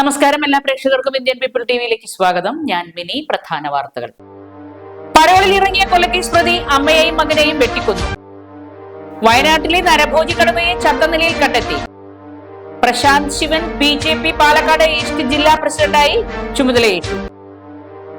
നമസ്കാരം എല്ലാ പ്രേക്ഷകർക്കും ഇന്ത്യൻ പീപ്പിൾ ടിവിയിലേക്ക് സ്വാഗതം. ഞാൻ മിനി പ്രധാന വാർത്തകൾ. പരോളിൽ ഇറങ്ങിയ കൊലക്കേസ് പ്രതി അമ്മയെയും മകനെയും വെട്ടിക്കൊന്നു. വയനാട്ടിലെ നരഭോജി കടമയെ ചത്ത നിലയിൽ കണ്ടെത്തി. Prashanth Sivan B J P Palakkad east ജില്ലാ പ്രസിഡന്റായി ചുമതലയേറ്റു.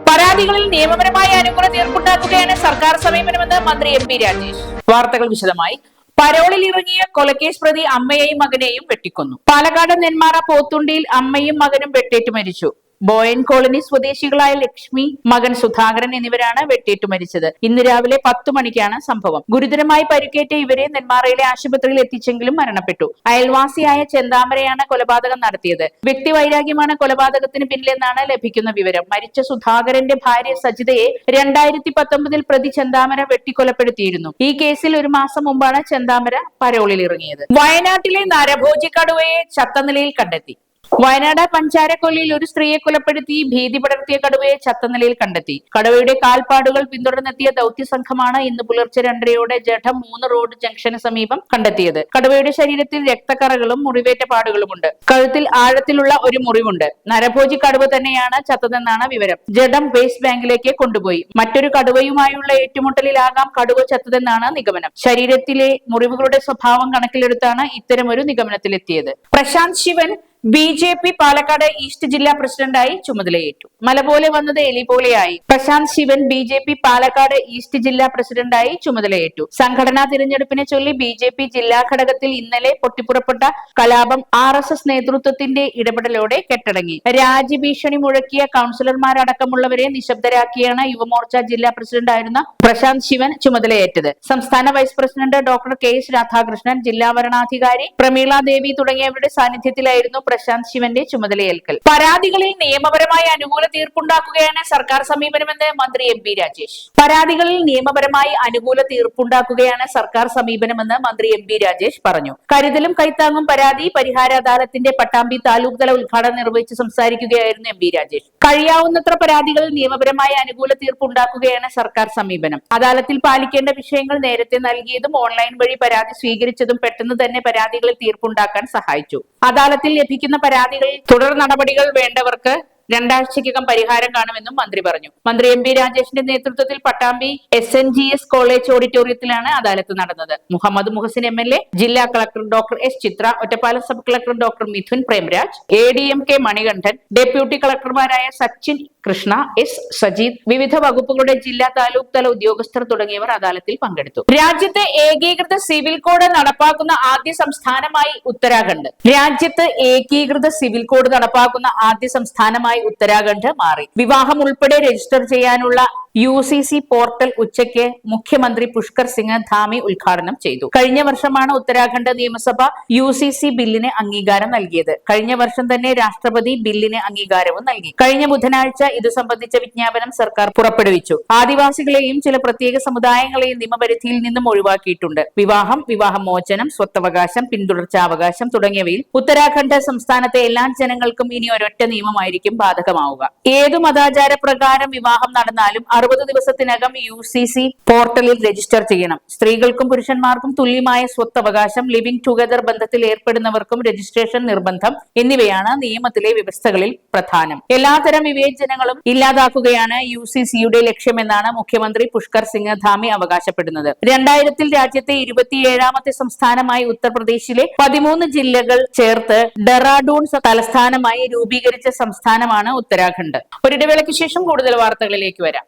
പരാതികളിൽ നിയമപരമായ അനുകൂല തീർപ്പുണ്ടാക്കുകയാണ് സർക്കാർ സമീപനമെന്ന് മന്ത്രി എം പി രാജേഷ്. വാർത്തകൾ വിശദമായി. പരോളിൽ ഇറങ്ങിയ കൊലക്കേസ് പ്രതി അമ്മയെയും മകനെയും വെട്ടിക്കൊന്നു. പാലക്കാട് നെന്മാറ പോത്തുണ്ടിയിൽ അമ്മയും മകനും വെട്ടേറ്റ് മരിച്ചു. ബോയൻ കോളനി സ്വദേശികളായ ലക്ഷ്മി മകൻ സുധാകരൻ എന്നിവരാണ് വെട്ടേറ്റ് മരിച്ചത്. ഇന്ന് രാവിലെ പത്തു മണിക്കാണ് സംഭവം. ഗുരുതരമായി പരിക്കേറ്റ ഇവരെ നെന്മാറയിലെ ആശുപത്രിയിൽ എത്തിച്ചെങ്കിലും മരണപ്പെട്ടു. അയൽവാസിയായ ചെന്താമരയാണ് കൊലപാതകം നടത്തിയത്. വ്യക്തിവൈരാഗ്യമാണ് കൊലപാതകത്തിന് പിന്നിലെന്നാണ് ലഭിക്കുന്ന വിവരം. മരിച്ച സുധാകരന്റെ ഭാര്യ സജിതയെ രണ്ടായിരത്തി പത്തൊമ്പതിൽ പ്രതി ചെന്താമര വെട്ടിക്കൊലപ്പെടുത്തിയിരുന്നു. ഈ കേസിൽ ഒരു മാസം മുമ്പാണ് ചെന്താമര പരോളിൽ ഇറങ്ങിയത് വയനാട്ടിലെ നരഭോജി കടുവയെ ചത്ത നിലയിൽ കണ്ടെത്തി. വയനാട് പഞ്ചാരക്കൊല്ലിയിൽ ഒരു സ്ത്രീയെ കൊലപ്പെടുത്തി ഭീതി പടർത്തിയ കടുവയെ ചത്ത നിലയിൽ കണ്ടെത്തി. കടുവയുടെ കാൽപ്പാടുകൾ പിന്തുടർന്നെത്തിയ ദൗത്യ സംഘമാണ് ഇന്ന് പുലർച്ചെ രണ്ടരയോടെ ജഠം മൂന്ന് റോഡ് ജംഗ്ഷന് സമീപം കണ്ടെത്തിയത്. കടുവയുടെ ശരീരത്തിൽ രക്തക്കറകളും മുറിവേറ്റ പാടുകളുമുണ്ട്. കഴുത്തിൽ ആഴത്തിലുള്ള ഒരു മുറിവുണ്ട്. നരഭോജി കടുവ തന്നെയാണ് ചത്തതെന്നാണ് വിവരം. ജഡം വേസ്റ്റ് ബാങ്കിലേക്ക് കൊണ്ടുപോയി. മറ്റൊരു കടുവയുമായുള്ള ഏറ്റുമുട്ടലിലാകാം കടുവ ചത്തതെന്നാണ് നിഗമനം. ശരീരത്തിലെ മുറിവുകളുടെ സ്വഭാവം കണക്കിലെടുത്താണ് ഇത്തരമൊരു നിഗമനത്തിലെത്തിയത്. Prashanth Sivan B J P Palakkad east ജില്ലാ പ്രസിഡന്റായി ചുമതലയേറ്റു. മലപോലെ വന്നത് എലി പോലെയായി. Prashanth Sivan B J P Palakkad east ജില്ലാ പ്രസിഡന്റായി ചുമതലയേറ്റു. സംഘടനാ തിരഞ്ഞെടുപ്പിനെ ചൊല്ലി ബി ജെ പി ജില്ലാ ഘടകത്തിൽ ഇന്നലെ പൊട്ടിപ്പുറപ്പെട്ട കലാപം ആർ എസ് എസ് നേതൃത്വത്തിന്റെ ഇടപെടലോടെ കെട്ടടങ്ങി. രാജ്യഭീഷണി മുഴക്കിയ കൌൺസിലർമാരടക്കമുള്ളവരെ നിശബ്ദരാക്കിയാണ് യുവമോർച്ച ജില്ലാ പ്രസിഡന്റായിരുന്ന പ്രശാന്ത് ശിവൻ ചുമതലയേറ്റത്. സംസ്ഥാന vice president doctor K S Radhakrishnan ജില്ലാ വരണാധികാരി പ്രമീള ദേവി തുടങ്ങിയവരുടെ സാന്നിധ്യത്തിലായിരുന്നു പ്രശാന്ത് ശിവന്റെ ചുമതലയേൽക്കൽ. പരാതികളിൽ നിയമപരമായ അനുകൂല തീർപ്പുണ്ടാക്കുകയാണ് സർക്കാർ സമീപനമെന്ന് മന്ത്രി എം പി രാജേഷ്. പരാതികളിൽ നിയമപരമായി അനുകൂല തീർപ്പുണ്ടാക്കുകയാണ് സർക്കാർ സമീപനമെന്ന് മന്ത്രി എം പി രാജേഷ് പറഞ്ഞു. കരുതലും കൈത്താങ്ങും പരാതി പരിഹാര അദാലത്തിന്റെ പട്ടാമ്പി താലൂക്ക് തല ഉദ്ഘാടനം നിർവഹിച്ച് സംസാരിക്കുകയായിരുന്നു എം പി രാജേഷ്. കഴിയാവുന്നത്ര പരാതികളിൽ നിയമപരമായ അനുകൂല തീർപ്പുണ്ടാക്കുകയാണ് സർക്കാർ സമീപനം. അദാലത്തിൽ പാലിക്കേണ്ട വിഷയങ്ങൾ നേരത്തെ നൽകിയതും ഓൺലൈൻ വഴി പരാതി സ്വീകരിച്ചതും പെട്ടെന്ന് തന്നെ പരാതികളിൽ തീർപ്പുണ്ടാക്കാൻ സഹായിച്ചു. അദാലത്തിൽ ലഭിക്കുന്ന പരാതികളിൽ തുടർ നടപടികൾ വേണ്ടവർക്ക് രണ്ടാഴ്ചയ്ക്കകം പരിഹാരം കാണുമെന്നും മന്ത്രി പറഞ്ഞു. മന്ത്രി എം പി രാജേഷിന്റെ നേതൃത്വത്തിൽ Pattambi S N G S college ഓഡിറ്റോറിയത്തിലാണ് അദാലത്ത് നടന്നത്. Muhammad Muhsin M L A ജില്ലാ collector doctor S Chitra ഒറ്റപ്പാല sub collector doctor Mithun Premraj A D M K Manikandan deputy കളക്ടർമാരായ Sachin Krishna S Sajeed വിവിധ വകുപ്പുകളുടെ ജില്ലാ താലൂക്ക് തല ഉദ്യോഗസ്ഥർ തുടങ്ങിയവർ അദാലത്തിൽ പങ്കെടുത്തു. രാജ്യത്തെ ഏകീകൃത സിവിൽ കോഡ് നടപ്പാക്കുന്ന ആദ്യ സംസ്ഥാനമായി ഉത്തരാഖണ്ഡ്. രാജ്യത്ത് ഏകീകൃത സിവിൽ കോഡ് നടപ്പാക്കുന്ന ആദ്യ സംസ്ഥാനമായി ഉത്തരാഖണ്ഡ് മാറി. വിവാഹം ഉൾപ്പെടെ രജിസ്റ്റർ ചെയ്യാനുള്ള യു സി സി പോർട്ടൽ ഉച്ചയ്ക്ക് മുഖ്യമന്ത്രി പുഷ്കർ സിംഗ് ധാമി ഉദ്ഘാടനം ചെയ്തു. കഴിഞ്ഞ വർഷമാണ് ഉത്തരാഖണ്ഡ് നിയമസഭ യു സി സി ബില്ലിന് അംഗീകാരം നൽകിയത്. കഴിഞ്ഞ വർഷം തന്നെ രാഷ്ട്രപതി ബില്ലിന് അംഗീകാരവും നൽകി. കഴിഞ്ഞ ബുധനാഴ്ച ഇത് സംബന്ധിച്ച വിജ്ഞാപനം സർക്കാർ പുറപ്പെടുവിച്ചു. ആദിവാസികളെയും ചില പ്രത്യേക സമുദായങ്ങളെയും നിയമപരിധിയിൽ നിന്നും ഒഴിവാക്കിയിട്ടുണ്ട്. വിവാഹം വിവാഹമോചനം സ്വത്തവകാശം പിന്തുടർച്ചാവകാശം തുടങ്ങിയവയിൽ ഉത്തരാഖണ്ഡ് സംസ്ഥാനത്തെ എല്ലാ ജനങ്ങൾക്കും ഇനി ഒരൊറ്റ നിയമമായിരിക്കും ബാധകമാവുക. ഏതു മതാചാര പ്രകാരം വിവാഹം നടന്നാലും അറുപത് ദിവസത്തിനകം യു സി സി പോർട്ടലിൽ രജിസ്റ്റർ ചെയ്യണം. സ്ത്രീകൾക്കും പുരുഷന്മാർക്കും തുല്യമായ സ്വത്തവകാശം ലിവിംഗ് ടുഗദർ ബന്ധത്തിൽ ഏർപ്പെടുന്നവർക്കും രജിസ്ട്രേഷൻ നിർബന്ധം എന്നിവയാണ് നിയമത്തിലെ വ്യവസ്ഥകളിൽ പ്രധാനം. എല്ലാത്തരം വിവേചനങ്ങളും ഇല്ലാതാക്കുകയാണ് യു സി സിയുടെ ലക്ഷ്യമെന്നാണ് മുഖ്യമന്ത്രി പുഷ്കർ സിംഗ് ധാമി അവകാശപ്പെടുന്നത്. രണ്ടായിരത്തിൽ രാജ്യത്തെ ഇരുപത്തിയേഴാമത്തെ സംസ്ഥാനമായി ഉത്തർപ്രദേശിലെ പതിമൂന്ന് ജില്ലകൾ ചേർത്ത് ഡെറാഡൂൺ തലസ്ഥാനമായി രൂപീകരിച്ച സംസ്ഥാനമാണ് ഉത്തരാഖണ്ഡ്. ഒരിടവേളയ്ക്ക് ശേഷം കൂടുതൽ വാർത്തകളിലേക്ക് വരാം.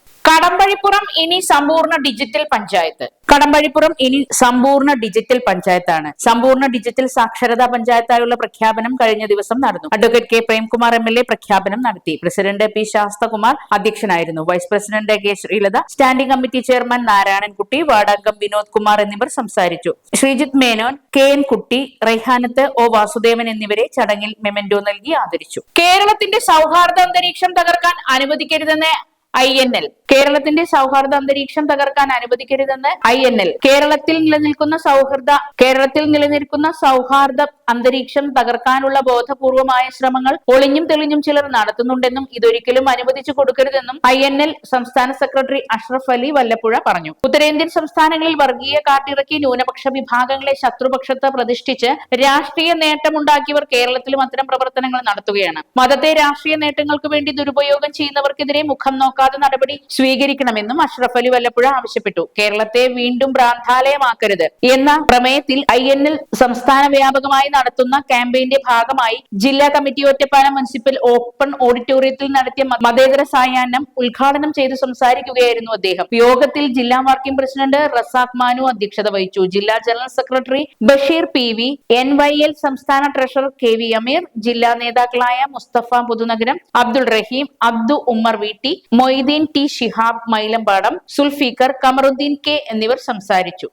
കടമ്പഴിപ്പുറം ഇനി സമ്പൂർണ ഡിജിറ്റൽ പഞ്ചായത്ത്. കടമ്പഴിപ്പുറം ഇനി സമ്പൂർണ ഡിജിറ്റൽ പഞ്ചായത്താണ്. സമ്പൂർണ ഡിജിറ്റൽ സാക്ഷരതാ പഞ്ചായത്തായുള്ള പ്രഖ്യാപനം കഴിഞ്ഞ ദിവസം നടന്നു. Advocate K Premkumar M L A പ്രഖ്യാപനം നടത്തി. പ്രസിഡന്റ് പി ശാസ്തകുമാർ അധ്യക്ഷനായിരുന്നു. Vice president K Sreelatha standing committee chairman Narayanankutty വാർഡംഗം Vinod Kumar എന്നിവർ സംസാരിച്ചു. ശ്രീജിത്ത് മേനോൻ കെ എൻ കുട്ടി റൈഹാനത്ത് ഒ വാസുദേവൻ എന്നിവരെ ചടങ്ങിൽ മെമന്റോ നൽകി ആദരിച്ചു. കേരളത്തിന്റെ സൗഹാർദ്ദ അന്തരീക്ഷം തകർക്കാൻ അനുവദിക്കരുതെന്ന് ഐ എൻ എൽ. കേരളത്തിന്റെ സൗഹാർദ്ദ അന്തരീക്ഷം തകർക്കാൻ അനുവദിക്കരുതെന്ന് ഐ എൻ എൽ. കേരളത്തിൽ നിലനിൽക്കുന്ന സൗഹൃദ കേരളത്തിൽ നിലനിൽക്കുന്ന സൗഹാർദ്ദ അന്തരീക്ഷം തകർക്കാനുള്ള ബോധപൂർവമായ ശ്രമങ്ങൾ ഒളിഞ്ഞും തെളിഞ്ഞും ചിലർ നടത്തുന്നുണ്ടെന്നും ഇതൊരിക്കലും അനുവദിച്ചു കൊടുക്കരുതെന്നും ഐ എൻ എൽ സംസ്ഥാന സെക്രട്ടറി അഷ്റഫ് അലി വല്ലപ്പുഴ പറഞ്ഞു. ഉത്തരേന്ത്യൻ സംസ്ഥാനങ്ങളിൽ വർഗീയ കാർഡിറക്കി ന്യൂനപക്ഷ വിഭാഗങ്ങളെ ശത്രുപക്ഷത്ത് പ്രതിഷ്ഠിച്ച് രാഷ്ട്രീയ നേട്ടമുണ്ടാക്കിയവർ കേരളത്തിലും അത്തരം പ്രവർത്തനങ്ങൾ നടത്തുകയാണ്. മതത്തെ രാഷ്ട്രീയ നേട്ടങ്ങൾക്ക് വേണ്ടി ദുരുപയോഗം ചെയ്യുന്നവർക്കെതിരെ മുഖം നോക്കാതെ നടപടി സ്വീകരിക്കണമെന്നും അഷ്റഫ് അലി വല്ലപ്പുഴ ആവശ്യപ്പെട്ടു. കേരളത്തെ വീണ്ടും ഭ്രാന്താലയമാക്കരുത് എന്ന പ്രമേയത്തിൽ ഐ എൻ എൽ സംസ്ഥാന വ്യാപകമായി നടത്തുന്ന ക്യാമ്പയിന്റെ ഭാഗമായി ജില്ലാ കമ്മിറ്റി ഒറ്റപ്പാലം മുനിസിപ്പൽ ഓപ്പൺ ഓഡിറ്റോറിയത്തിൽ നടത്തിയ മതേതര സായാഹ്നം ഉദ്ഘാടനം ചെയ്ത് സംസാരിക്കുകയായിരുന്നു അദ്ദേഹം. യോഗത്തിൽ ജില്ലാ വർക്കിംഗ് പ്രസിഡന്റ് റസാഖ് മാനു അധ്യക്ഷത വഹിച്ചു. ജില്ലാ general secretary Basheer P V N Y L സംസ്ഥാന ട്രഷറർ കെ വി അമീർ ജില്ലാ നേതാക്കളായ Musthafa Puthunagaram Abdul Raheem Abdu Ummer V T Moideen T. Shihab Mylampadam Sulfiqar Kamaruddin K. എന്നിവർ സംസാരിച്ചു.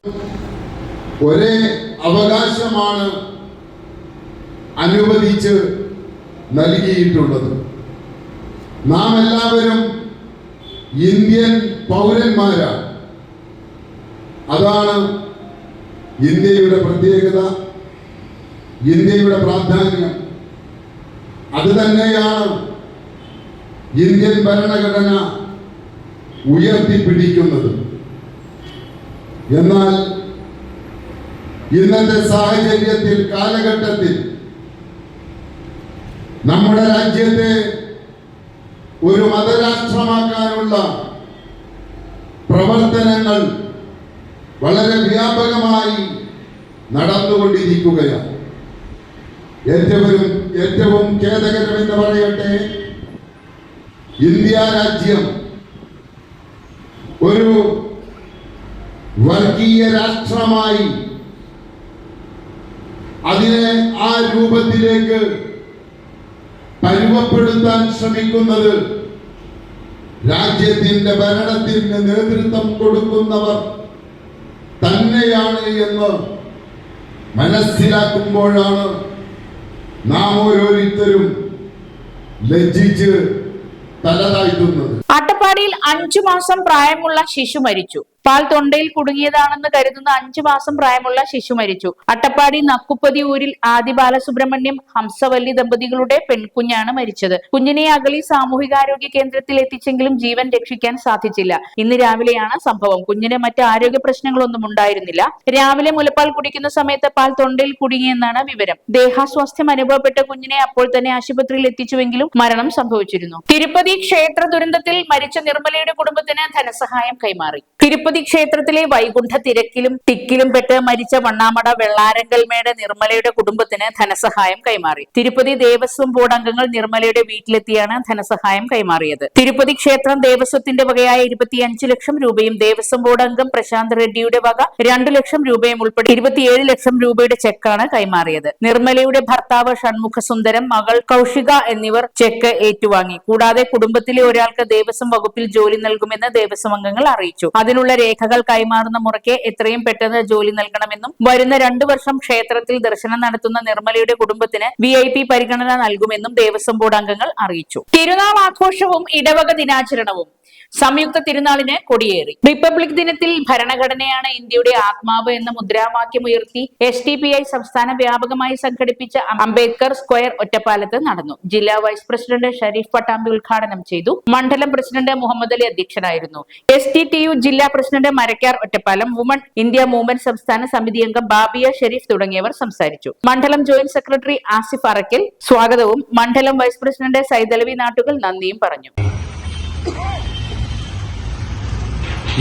ഒരേ അവകാശമാണ് അനുവദിച്ച് നൽകിയിട്ടുള്ളത്. നാം എല്ലാവരും ഇന്ത്യൻ പൗരന്മാരാണ്. അതാണ് ഇന്ത്യയുടെ പ്രത്യേകത ഇന്ത്യയുടെ പ്രാധാന്യം. അത് തന്നെയാണ് ഇന്ത്യൻ ഭരണഘടന ഉയർത്തിപ്പിടിക്കുന്നത്. എന്നാൽ ഇന്നത്തെ സാഹചര്യത്തിൽ കാലഘട്ടത്തിൽ നമ്മുടെ രാജ്യത്തെ ഒരു മതരാഷ്ട്രമാക്കാനുള്ള പ്രവർത്തനങ്ങൾ വളരെ വ്യാപകമായി നടന്നുകൊണ്ടിരിക്കുകയാണ്. ഏറ്റവും ഏറ്റവും ഖേദകരമെന്ന് പറയട്ടെ ഇന്ത്യ രാജ്യം ഒരു വർഗീയ രാഷ്ട്രമായി അതിനെ ആ രൂപത്തിലേക്ക് പരുവപ്പെടുത്താൻ ശ്രമിക്കുന്നത് രാജ്യത്തിന്റെ ഭരണത്തിന് നേതൃത്വം കൊടുക്കുന്നവർ തന്നെയാണ് എന്ന് മനസ്സിലാക്കുമ്പോഴാണ് നാം ഓരോരുത്തരും ലജ്ജിച്ച് അട്ടപ്പാടിയിൽ അഞ്ചു മാസം പ്രായമുള്ള ശിശു മരിച്ചു. പാൽ തൊണ്ടയിൽ കുടുങ്ങിയതാണെന്ന് കരുതുന്ന അഞ്ചു മാസം പ്രായമുള്ള ശിശു മരിച്ചു. അട്ടപ്പാടി നക്കുപ്പതി ഊരിൽ ആദി ബാലസുബ്രഹ്മണ്യം ഹംസവല്ലി ദമ്പതികളുടെ പെൺകുഞ്ഞാണ് മരിച്ചത്. കുഞ്ഞിനെ അഗളി സാമൂഹികാരോഗ്യ കേന്ദ്രത്തിൽ എത്തിച്ചെങ്കിലും ജീവൻ രക്ഷിക്കാൻ സാധിച്ചില്ല. ഇന്ന് രാവിലെയാണ് സംഭവം. കുഞ്ഞിന് മറ്റ് ആരോഗ്യ പ്രശ്നങ്ങളൊന്നും ഉണ്ടായിരുന്നില്ല. രാവിലെ മുലപ്പാൽ കുടിക്കുന്ന സമയത്ത് പാൽ തൊണ്ടയിൽ കുടുങ്ങിയെന്നാണ് വിവരം. ദേഹാസ്വാസ്ഥ്യം അനുഭവപ്പെട്ട കുഞ്ഞിനെ അപ്പോൾ തന്നെ ആശുപത്രിയിൽ എത്തിച്ചുവെങ്കിലും മരണം സംഭവിച്ചിരുന്നു. തിരുപ്പതി ക്ഷേത്ര ദുരന്തത്തിൽ മരിച്ച നിർമ്മലയുടെ കുടുംബത്തിന് ധനസഹായം കൈമാറി. തിരുപ്പതി ക്ഷേത്രത്തിലെ വൈകുണ്ഠ തിരക്കിലും തിക്കിലും പെട്ട് മരിച്ച വണ്ണാമട വെള്ളാരങ്കൽമേട് നിർമ്മലയുടെ കുടുംബത്തിന് ധനസഹായം കൈമാറി. തിരുപ്പതി ദേവസ്വം ബോർഡ് അംഗങ്ങൾ നിർമ്മലയുടെ വീട്ടിലെത്തിയാണ് ധനസഹായം കൈമാറിയത്. തിരുപ്പതി ക്ഷേത്രം ദേവസ്വത്തിന്റെ വകയായ ഇരുപത്തിയഞ്ച് ലക്ഷം രൂപയും ദേവസ്വം ബോർഡ് അംഗം പ്രശാന്ത് റെഡ്ഡിയുടെ വക രണ്ടു ലക്ഷം രൂപയും ഉൾപ്പെടെ ഇരുപത്തിയേഴ് ലക്ഷം രൂപയുടെ ചെക്കാണ് കൈമാറിയത്. നിർമ്മലയുടെ ഭർത്താവ് ഷൺമുഖ സുന്ദരം മകൾ കൗഷിക എന്നിവർ ചെക്ക് ഏറ്റുവാങ്ങി. കൂടാതെ കുടുംബത്തിലെ ഒരാൾക്ക് ദേവസ്വം വകുപ്പിൽ ജോലി നൽകുമെന്ന് ദേവസ്വം അംഗങ്ങൾ അറിയിച്ചു. അതിനുള്ള രേഖകൾ കൈമാറുന്ന മുറയ്ക്ക് എത്രയും പെട്ടെന്ന് ജോലി നൽകണമെന്നും വരുന്ന രണ്ടു വർഷം ക്ഷേത്രത്തിൽ ദർശനം നടത്തുന്ന നിർമ്മലയുടെ കുടുംബത്തിന് വി ഐ പി പരിഗണന നൽകുമെന്നും ദേവസ്വം ബോർഡ് അംഗങ്ങൾ അറിയിച്ചു. തിരുനാൾ ആഘോഷവും ഇടവക ദിനാചരണവും. സംയുക്ത തിരുനാളിന് കൊടിയേറി. റിപ്പബ്ലിക് ദിനത്തിൽ ഭരണഘടനയാണ് ഇന്ത്യയുടെ ആത്മാവ് എന്ന മുദ്രാവാക്യം ഉയർത്തി എസ് ടി പി ഐ സംസ്ഥാന വ്യാപകമായി സംഘടിപ്പിച്ച അംബേദ്കർ സ്ക്വയർ ഒറ്റപ്പാലത്ത് നടന്നു. ജില്ലാ വൈസ് പ്രസിഡന്റ് ഷരീഫ് പട്ടാമ്പി ഉദ്ഘാടനം ചെയ്തു. മണ്ഡലം പ്രസിഡന്റ് മുഹമ്മദ് അലി അധ്യക്ഷനായിരുന്നു. എസ് ടി ടി യു ജില്ലാ president Marakkar Ottapalam woman India movement സംസ്ഥാന സമിതി അംഗം ബാബിയ ഷെരീഫ് തുടങ്ങിയവർ സംസാരിച്ചു. മണ്ഡലം ജോയിന്റ് സെക്രട്ടറി ആസിഫ് അറക്കിൽ സ്വാഗതവും മണ്ഡലം വൈസ് പ്രസിഡന്റ് സൈതലവി നാട്ടുകൾ നന്ദിയും പറഞ്ഞു.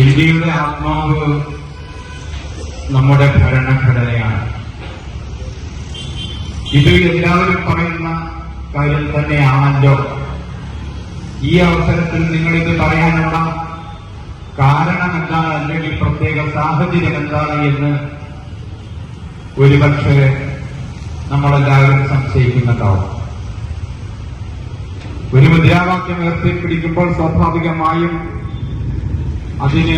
ഇന്ത്യയുടെ ആത്മാവ് നമ്മുടെ ഭരണഘടനയാണ്. ഇത് എല്ലാവരും പറയുന്ന കാര്യം തന്നെയാണല്ലോ. ഈ അവസരത്തിൽ നിങ്ങൾ ഇത് പറയാനുള്ള കാരണം എന്താണ് അല്ലെങ്കിൽ പ്രത്യേക സാഹചര്യം എന്താണ് എന്ന് ഒരുപക്ഷെ നമ്മളെല്ലാവരും സംശയിക്കുന്നുണ്ടാവും ഒരു മുദ്രാവാക്യം ഉയർത്തിപ്പിടിക്കുമ്പോൾ സ്വാഭാവികമായും അതിന്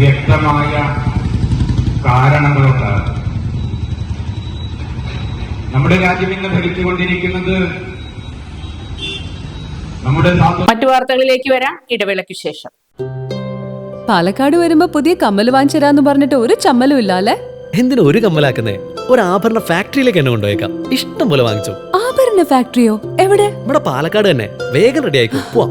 വ്യക്തമായ കാരണങ്ങളൊക്കെ. നമ്മുടെ രാജ്യം ഇന്ന് ഭരിച്ചുകൊണ്ടിരിക്കുന്നത് നമ്മുടെ മറ്റു വാർത്തകളിലേക്ക് വരാം. ഇടവേളയ്ക്ക് ശേഷം. പാലക്കാട് വരുമ്പോ പുതിയ കമ്മൽ വാങ്ങിച്ചരാന്ന് പറഞ്ഞിട്ട് ഒരു ചമ്മലും ഇല്ല അല്ലേ എന്തിനാ ഒരു കമ്മലാക്കുന്നേ? ഒരു ആഭരണ ഫാക്ടറിയിലേക്ക് എന്നെ കൊണ്ടുപോയേക്കാം. ഇഷ്ടം പോലെ വാങ്ങിച്ചു. ആഭരണ ഫാക്ടറിയോ? എവിടെ? ഇവിടെ പാലക്കാട് തന്നെ. വേഗം റെഡി ആയിക്കോ. പോവാം.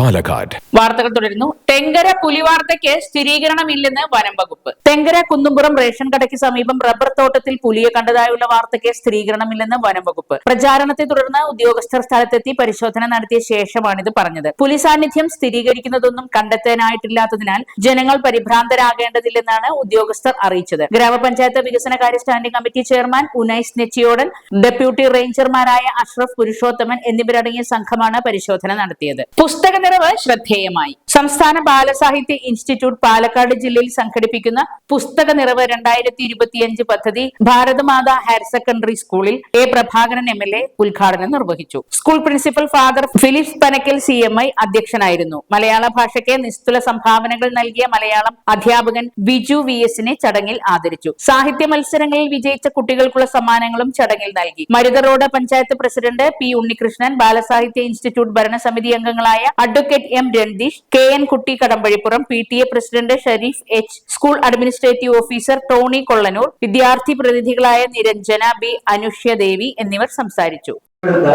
Palakkad. വാർത്തകൾ തുടരുന്നു. തെങ്കര പുലിവാർത്തയ്ക്ക് സ്ഥിരീകരണമില്ലെന്ന് വനം വകുപ്പ്. തെങ്കര കുന്നുംപുറം റേഷൻ കടയ്ക്ക് സമീപം റബ്ബർ തോട്ടത്തിൽ പുലിയെ കണ്ടതായുള്ള വാർത്തയ്ക്ക് സ്ഥിരീകരണമില്ലെന്ന് വനം വകുപ്പ്. പ്രചാരണത്തെ തുടർന്ന് ഉദ്യോഗസ്ഥർ സ്ഥലത്തെത്തി പരിശോധന നടത്തിയ ശേഷമാണിത് പറഞ്ഞത്. പുലി സാന്നിധ്യം സ്ഥിരീകരിക്കുന്നതൊന്നും കണ്ടെത്താനായിട്ടില്ലാത്തതിനാൽ ജനങ്ങൾ പരിഭ്രാന്തരാകേണ്ടതില്ലെന്നാണ് ഉദ്യോഗസ്ഥർ അറിയിച്ചത്. ഗ്രാമപഞ്ചായത്ത് വികസന കാര്യ standing committee chairman Unais Nechiyodan deputy റേഞ്ചർമാരായ Ashraf Purushothaman എന്നിവരടങ്ങിയ സംഘമാണ് പരിശോധന നടത്തിയത്. പുസ്തക നിറവ് ശ്രദ്ധേയമായി. സംസ്ഥാന ബാലസാഹിത്യ ഇൻസ്റ്റിറ്റ്യൂട്ട് പാലക്കാട് ജില്ലയിൽ സംഘടിപ്പിക്കുന്ന പുസ്തക നിറവ് രണ്ടായിരത്തി ഇരുപത്തിയഞ്ച് പദ്ധതി ഭാരതമാത ഹയർ സെക്കൻഡറി സ്കൂളിൽ A Prabhakaran M L A ഉദ്ഘാടനം നിർവഹിച്ചു. School principal father Philip Panakkal C M I അധ്യക്ഷനായിരുന്നു. മലയാള ഭാഷയ്ക്ക് നിസ്തുല സംഭാവനകൾ നൽകിയ മലയാളം അധ്യാപകൻ ബിജു വി എസിനെ ചടങ്ങിൽ ആദരിച്ചു. സാഹിത്യ മത്സരങ്ങളിൽ വിജയിച്ച കുട്ടികൾക്കുള്ള സമ്മാനങ്ങളും ചടങ്ങിൽ നൽകി. Marutha road panchayat president P Unnikrishnan Balasahitya institute ഭരണസമിതി അംഗങ്ങളായ advocate M Randheesh K N Kutty Kadambazhipuram P T A president Shareef H school administrative officer Tony Kollanur വിദ്യാർത്ഥി പ്രതിനിധികളായ നിരഞ്ജന ബി അനുഷ്യ ദേവി എന്നിവർ സംസാരിച്ചു. നമ്മുടെ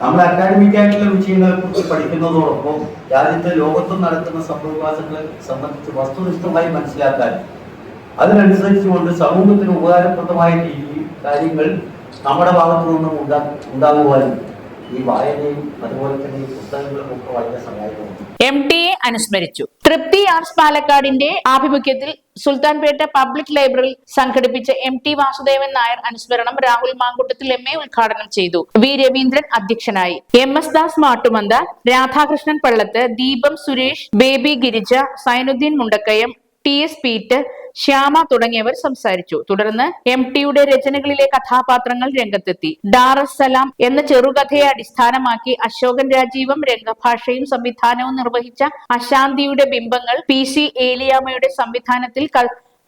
നമ്മൾ അക്കാഡമിക് ആയിട്ടുള്ള വിഷയങ്ങളെ കുറിച്ച് പഠിക്കുന്നതോടൊപ്പം രാജ്യത്തെ ലോകത്തും നടക്കുന്ന സംഭവവികാസങ്ങളെ സംബന്ധിച്ച് വസ്തുനിഷ്ഠമായി മനസ്സിലാക്കാൻ അതിനനുസരിച്ചുകൊണ്ട് സമൂഹത്തിന് ഉപകാരപ്രദമായ രീതിയിൽ കാര്യങ്ങൾ നമ്മുടെ ഭാഗത്തു നിന്നും ഉണ്ടാ ഉണ്ടാകുവാനും ഈ എം ടി എ അനുസ്മരിച്ചു. തൃപ്തി ആർസ് പാലക്കാടിന്റെ ആഭിമുഖ്യത്തിൽ സുൽത്താൻപേട്ട പബ്ലിക് ലൈബ്രറിയിൽ സംഘടിപ്പിച്ച എം ടി വാസുദേവൻ നായർ അനുസ്മരണം രാഹുൽ മാങ്കുട്ടത്തിൽ എം എ ഉദ്ഘാടനം ചെയ്തു. വി രവീന്ദ്രൻ അധ്യക്ഷനായി. M S Das Mattumantha Radhakrishnan Pallath Deepam Suresh Baby Girija Sainuddin Mundakkayam T S Peter Shyama തുടങ്ങിയവർ സംസാരിച്ചു. തുടർന്ന് എം ടിയുടെ രചനകളിലെ കഥാപാത്രങ്ങൾ രംഗത്തെത്തി. ഡാറസലാം സലാം എന്ന ചെറുകഥയെ അടിസ്ഥാനമാക്കി അശോകൻ രാജീവം രംഗഭാഷയും സംവിധാനവും നിർവഹിച്ച അശാന്തിയുടെ ബിംബങ്ങൾ പി സി ഏലിയാമയുടെ സംവിധാനത്തിൽ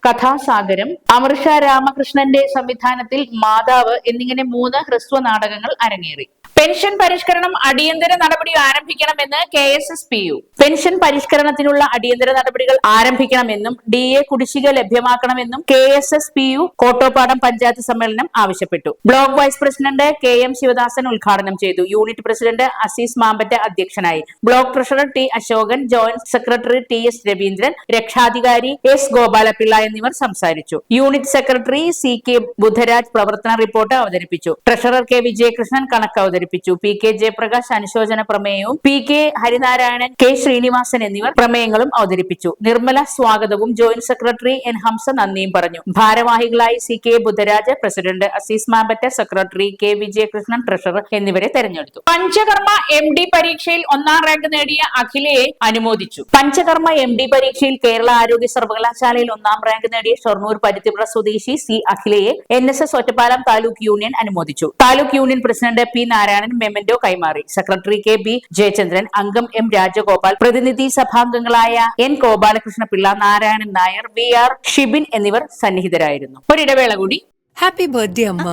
കഥാസാഗരം അമൃഷ രാമകൃഷ്ണന്റെ സംവിധാനത്തിൽ മാതാവ് എന്നിങ്ങനെ മൂന്ന് ഹ്രസ്വ നാടകങ്ങൾ അരങ്ങേറി. പെൻഷൻ പരിഷ്കരണം അടിയന്തര നടപടി ആരംഭിക്കണമെന്ന് K S S P U. Pension പരിഷ്കരണത്തിനുള്ള അടിയന്തര നടപടികൾ ആരംഭിക്കണമെന്നും ഡി എ കുടിശ്ശിക ലഭ്യമാക്കണമെന്നും K S S P U Kottopadam panchayat സമ്മേളനം ആവശ്യപ്പെട്ടു. Block vice president K M Sivadasan ഉദ്ഘാടനം ചെയ്തു. യൂണിറ്റ് പ്രസിഡന്റ് അസീസ് മാമ്പറ്റ അധ്യക്ഷനായി. Block treasurer T Ashokan joint secretary T S Raveendran രക്ഷാധികാരി എസ് ഗോപാലപിള്ള എന്നിവർ സംസാരിച്ചു. Unit secretary C K Budharaj പ്രവർത്തന റിപ്പോർട്ട് അവതരിപ്പിച്ചു. ട്രഷറർ കെ വിജയകൃഷ്ണൻ കണക്ക് അവതരിപ്പിച്ചു. അവതരിപ്പിച്ചു പി കെ ജയപ്രകാശ് അനുശോചന പ്രമേയവും P K Harinarayanan K Sreenivasan എന്നിവർ പ്രമേയങ്ങളും അവതരിപ്പിച്ചു. നിർമ്മല സ്വാഗതവും ജോയിന്റ് സെക്രട്ടറി എൻ ഹംസ നന്ദിയും പറഞ്ഞു. ഭാരവാഹികളായി C K Buddharaj president Azeez Mampatta secretary K Vijayakrishnan treasurer എന്നിവരെ തെരഞ്ഞെടുത്തു. പഞ്ചകർമ്മ എം ഡി പരീക്ഷയിൽ ഒന്നാം റാങ്ക് നേടിയ അഖിലയെ അനുമോദിച്ചു. പഞ്ചകർമ്മ എം ഡി പരീക്ഷയിൽ കേരള ആരോഗ്യ സർവകലാശാലയിൽ ഒന്നാം റാങ്ക് നേടിയ ഷൊർണൂർ പരുത്തിപ്പുറ സ്വദേശി C അഖിലയെ N S S Ottapalam taluk union അനുമോദിച്ചു. Taluk union president P Narayanan memento കൈമാറി. സെക്രട്ടറി കെ ബി ജയചന്ദ്രൻ അംഗം എം രാജഗോപാൽ പ്രതിനിധി സഭാംഗങ്ങളായ N Gopalakrishna Pillai Narayanan Nair V R Shibin എന്നിവർ സന്നിഹിതരായിരുന്നു. ഒരിടവേള കൂടി. ഹാപ്പി ബർത്ത്ഡേ അമ്മ.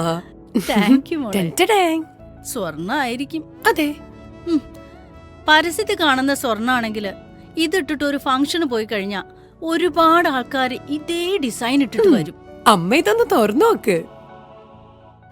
താങ്ക് യു സ്വർണ ആയിരിക്കും അതെ. പരസ്യത്തിൽ കാണുന്ന സ്വർണാണെങ്കിൽ ഇതിട്ടിട്ട് ഒരു ഫംഗ്ഷന് പോയി കഴിഞ്ഞാൽ ഒരുപാട് ആൾക്കാർ ഇതേ ഡിസൈൻ ഇട്ടിട്ട് വരും. അമ്മ ഇതൊന്ന് തുറന്നു നോക്ക്.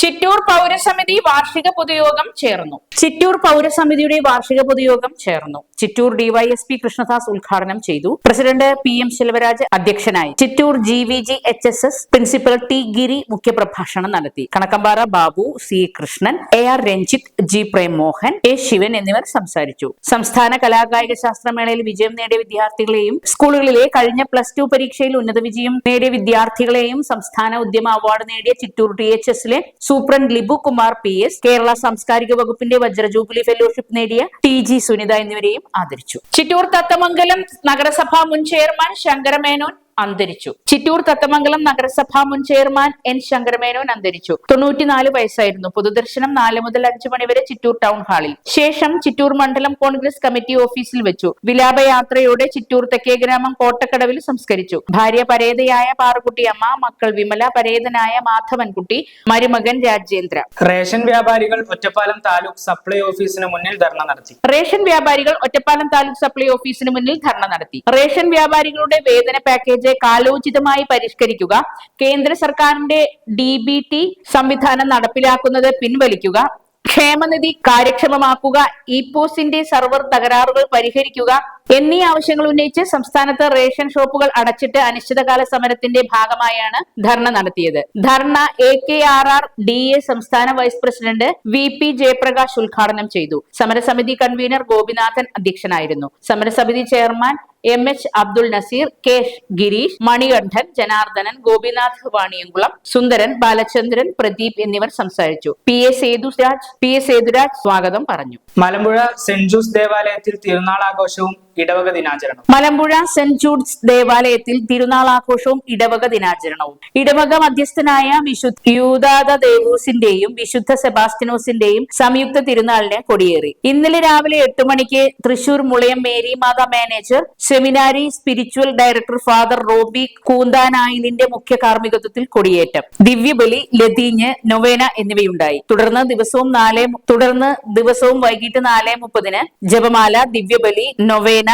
Chittur പൗരസമിതി വാർഷിക പൊതുയോഗം ചേർന്നു. ചിറ്റൂർ പൗരസമിതിയുടെ വാർഷിക പൊതുയോഗം ചേർന്നു. ചിറ്റൂർ ഡിവൈഎസ്പി കൃഷ്ണദാസ് ഉദ്ഘാടനം ചെയ്തു. പ്രസിഡന്റ് പി എം ശിൽവരാജ് അധ്യക്ഷനായി. Chittur G V G H S S principal T Giri മുഖ്യപ്രഭാഷണം നടത്തി. Kanakkampara Babu C Krishnan A R Ranjith G Prem Mohan A Sivan എന്നിവർ സംസാരിച്ചു. സംസ്ഥാന കലാകായിക ശാസ്ത്രമേളയിൽ വിജയം നേടിയ വിദ്യാർത്ഥികളെയും സ്കൂളുകളിലെ കഴിഞ്ഞ പ്ലസ് ടു പരീക്ഷയിൽ ഉന്നത വിജയം നേടിയ വിദ്യാർത്ഥികളെയും സംസ്ഥാന ഉദ്യമ അവാർഡ് നേടിയ ചിറ്റൂർ ടി എച്ച് എസിലെ superintendent Libu Kumar P S Kerala സാംസ്കാരിക വകുപ്പിന്റെ വജ്ര ജൂബിലി ഫെലോഷിപ്പ് നേടിയ ടി ജി സുനിത എന്നിവരെയും ആദരിച്ചു. ചിറ്റൂർ തത്തമംഗലം നഗരസഭാ മുൻ ചെയർമാൻ ശങ്കരമേനോൻ അന്തരിച്ചു. ചിറ്റൂർ തത്തമംഗലം നഗരസഭാ മുൻ ചെയർമാൻ എൻ ശങ്കരമേനോൻ അന്തരിച്ചു. തൊണ്ണൂറ്റിനാല് വയസ്സായിരുന്നു. പൊതുദർശനം നാല് മുതൽ അഞ്ചു മണിവരെ ചിറ്റൂർ ടൗൺ ഹാളിൽ. ശേഷം ചിറ്റൂർ മണ്ഡലം കോൺഗ്രസ് കമ്മിറ്റി ഓഫീസിൽ വെച്ചു. വിലാപയാത്രയോടെ ചിറ്റൂർ തെക്കേ ഗ്രാമം കോട്ടക്കടവിൽ സംസ്കരിച്ചു. ഭാര്യ പരേതയായ പാറുകുട്ടിയമ്മ മക്കൾ വിമല പരേതനായ മാധവൻകുട്ടി മരുമകൻ രാജേന്ദ്ര. റേഷൻ വ്യാപാരികൾ ഒറ്റപ്പാലം താലൂക്ക് സപ്ലൈ ഓഫീസിന് മുന്നിൽ ധർണ നടത്തി. റേഷൻ വ്യാപാരികൾ ഒറ്റപ്പാലം താലൂക്ക് സപ്ലൈ ഓഫീസിന് മുന്നിൽ ധർണ നടത്തി. റേഷൻ വ്യാപാരികളുടെ വേതന പാക്കേജ് കാലോചിതമായി പരിഷ്കരിക്കുക കേന്ദ്ര സർക്കാരിന്റെ ഡി ബി ടി സംവിധാനം നടപ്പിലാക്കുന്നത് പിൻവലിക്കുക ക്ഷേമനിധി കാര്യക്ഷമമാക്കുക ഇപോസിന്റെ സർവർ തകരാറുകൾ പരിഹരിക്കുക എന്നീ ആവശ്യങ്ങൾ ഉന്നയിച്ച് സംസ്ഥാനത്ത് റേഷൻ ഷോപ്പുകൾ അടച്ചിട്ട് അനിശ്ചിതകാല സമരത്തിന്റെ ഭാഗമായാണ് ധർണ നടത്തിയത്. ധർണ A K R R D A സംസ്ഥാന vice president V P Jayaprakash ഉദ്ഘാടനം ചെയ്തു. സമരസമിതി കൺവീനർ ഗോപിനാഥൻ അധ്യക്ഷനായിരുന്നു. സമരസമിതി chairman M H Abdul Naseer K Gireesh Manikandan Janardhanan Gopinath Vaniyamkulam Sundaran Balachandran Pradeep എന്നിവർ സംസാരിച്ചു. P A Sethuraj P A Sethuraj സ്വാഗതം പറഞ്ഞു. മലമ്പുഴ സെന്റ് ജോസ് ദേവാലയത്തിൽ തിരുനാൾ തിരുനാളാഘോഷവും ഇടവക ദിനാചരണം. മലമ്പുഴ സെന്റ് ജൂഡ്സ് ദേവാലയത്തിൽ തിരുനാൾ ആഘോഷവും ഇടവക ദിനാചരണവും. ഇടവക മധ്യസ്ഥനായ വിശുദ്ധ യൂദാദ ദേവൂസിന്റെയും വിശുദ്ധ സെബാസ്റ്റിനോസിന്റെയും സംയുക്ത തിരുനാളിന് കൊടിയേറി. ഇന്നലെ രാവിലെ എട്ട് മണിക്ക് Thrissur Mulayam Mary Matha manager seminary spiritual director father Roby കൂന്താനായിലിന്റെ മുഖ്യ കാർമ്മികത്വത്തിൽ കൊടിയേറ്റം. ദിവ്യബലി ലതീഞ്ഞ് നൊവേന എന്നിവയുണ്ടായി. തുടർന്ന് ദിവസവും നാലേ തുടർന്ന് ദിവസവും വൈകിട്ട് നാല് മുപ്പതിന് ജപമാല ദിവ്യബലി നൊവേന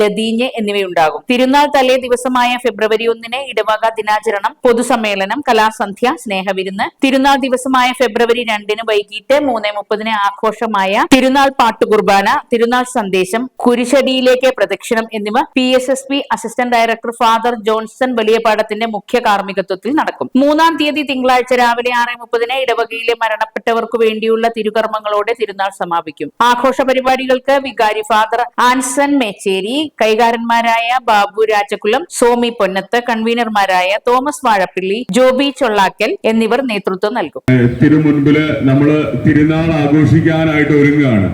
ലതീഞ്ഞ് എന്നിവയുണ്ടാകും. തിരുനാൾ തലേ ദിവസമായ ഫെബ്രുവരി ഒന്നിന് ഇടവക ദിനാചരണം പൊതുസമ്മേളനം കലാസന്ധ്യ സ്നേഹവിരുന്ന്. തിരുനാൾ ദിവസമായ ഫെബ്രുവരി രണ്ടിന് വൈകിട്ട് മൂന്ന് മുപ്പതിന് ആഘോഷമായ തിരുനാൾ പാട്ടുകുർബാന തിരുനാൾ സന്ദേശം കുരിശടിയിലേക്ക് പ്രദക്ഷിണം എന്നിവ P S S P assistant director father Johnson വലിയപാടത്തിന്റെ മുഖ്യ കാർമ്മികത്വത്തിൽ നടക്കും. മൂന്നാം തീയതി തിങ്കളാഴ്ച രാവിലെ ആറ് മുപ്പതിന് ഇടവകയിലെ മരണപ്പെട്ടവർക്ക് വേണ്ടിയുള്ള തിരുകർമ്മങ്ങളോടെ തിരുനാൾ സമാപിക്കും. ആഘോഷ പരിപാടികൾക്ക് വികാരി ഫാദർ ആൻസൺ മേച്ചേരി കൈകാരന്മാരായ ബാബു രാജകുലം സോമി പൊന്നത്ത് കൺവീനർമാരായ തോമസ് വാഴപ്പിള്ളി ജോബി ചൊള്ളാക്കൽ എന്നിവർ നേതൃത്വം നൽകും. തിരുമുൻപിൽ നമ്മൾ തിരുനാൾ ആഘോഷിക്കാനായിട്ട് ഒരുങ്ങുകയാണ്.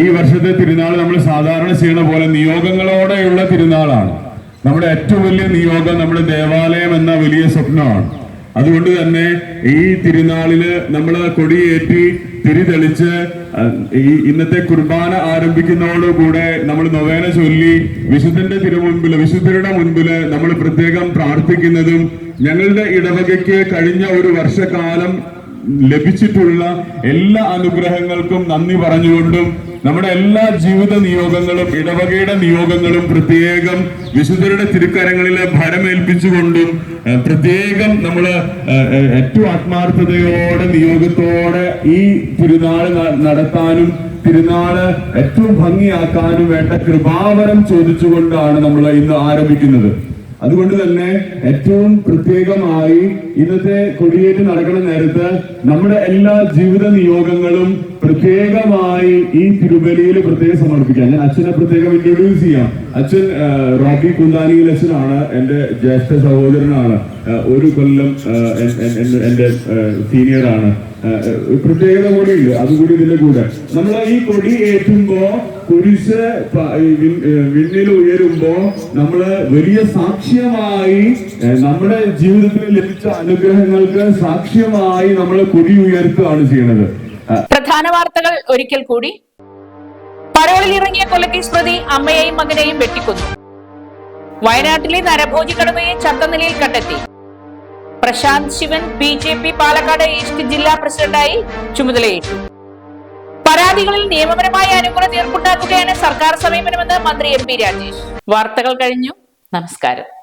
ഈ വർഷത്തെ തിരുനാൾ നമ്മൾ സാധാരണ ചെയ്യുന്ന പോലെ നിയോഗങ്ങളോടെയുള്ള തിരുനാളാണ്. നമ്മുടെ ഏറ്റവും വലിയ നിയോഗം നമ്മുടെ ദേവാലയം എന്ന വലിയ സ്വപ്നമാണ്. അതുകൊണ്ട് തന്നെ ഈ തിരുനാളിൽ നമ്മൾ കൊടിയേറ്റി തിരി തെളിച്ച് ഈ ഇന്നത്തെ കുർബാന ആരംഭിക്കുന്നതോടുകൂടെ നമ്മൾ നൊവേന ചൊല്ലി വിശുദ്ധന്റെ തിരുമുൻപിൽ വിശുദ്ധരുടെ മുൻപിൽ നമ്മൾ പ്രത്യേകം പ്രാർത്ഥിക്കുന്നതും ഞങ്ങളുടെ ഇടവകയ്ക്ക് കഴിഞ്ഞ ഒരു വർഷക്കാലം ലഭിച്ചിട്ടുള്ള എല്ലാ അനുഗ്രഹങ്ങൾക്കും നന്ദി പറഞ്ഞുകൊണ്ടും നമ്മുടെ എല്ലാ ജീവിത നിയോഗങ്ങളും ഇടവകയുടെ നിയോഗങ്ങളും പ്രത്യേകം വിശുദ്ധരുടെ തിരുക്കരങ്ങളിലെ ഭരമേൽപ്പിച്ചുകൊണ്ടും പ്രത്യേകം നമ്മൾ ഏറ്റവും ആത്മാർത്ഥതയോടെ നിയോഗത്തോടെ ഈ തിരുനാൾ നടത്താനും തിരുനാൾ ഏറ്റവും ഭംഗിയാക്കാനും വേണ്ട കൃപാവരം ചോദിച്ചുകൊണ്ടാണ് നമ്മൾ ഇന്ന് ആരംഭിക്കുന്നത്. അതുകൊണ്ട് തന്നെ ഏറ്റവും പ്രത്യേകമായി ഇന്നത്തെ കൊടിയേറ്റ് നടക്കുന്ന നേരത്ത് നമ്മുടെ എല്ലാ ജീവിത നിയോഗങ്ങളും പ്രത്യേകമായി ഈ തിരുബലിയിൽ പ്രത്യേകം സമർപ്പിക്കാം. ഞാൻ അച്ഛനെ പ്രത്യേകം ഇൻട്രൊഡ്യൂസ് ചെയ്യാം. അച്ഛൻ റോക്കി കുന്താനിയിൽ അച്ഛനാണ്. എന്റെ ജ്യേഷ്ഠ സഹോദരനാണ്. ഒരു കൊല്ലം എന്റെ ഒരു പ്രത്യേകത കൂടിയുണ്ട്. അതുകൂടി ഇതിന്റെ കൂടെ. നമ്മൾ ഈ കൊടി ഏറ്റുമ്പോ കുരിശ് വിണ്ണിൽ ഉയരുമ്പോ നമ്മൾ വലിയ സാക്ഷ്യമായി നമ്മുടെ ജീവിതത്തിൽ ലഭിച്ച അനുഗ്രഹങ്ങൾക്ക് സാക്ഷ്യമായി നമ്മൾ കൊടി ഉയർത്തുകയാണ് ചെയ്യുന്നത്. പ്രധാന വാർത്തകൾ ഒരിക്കൽ കൂടി. പരോളിൽ ഇറങ്ങിയ കൊലക്കേസ് പ്രതി അമ്മയെയും മകനെയും വെട്ടിക്കൊന്നു. വയനാട്ടിലെ നരഭോജി കടമയെ ചത്ത നിലയിൽ കണ്ടെത്തി. Prashanth Sivan B J P Palakkad east ജില്ലാ പ്രസിഡന്റായി ചുമതലയേറ്റു. പരാതികളിൽ നിയമപരമായ അനുകൂല തീർപ്പുണ്ടാക്കുകയാണ് സർക്കാർ സമീപനമെന്ന് മന്ത്രി എം പി രാജേഷ്. വാർത്തകൾ കഴിഞ്ഞു. നമസ്കാരം.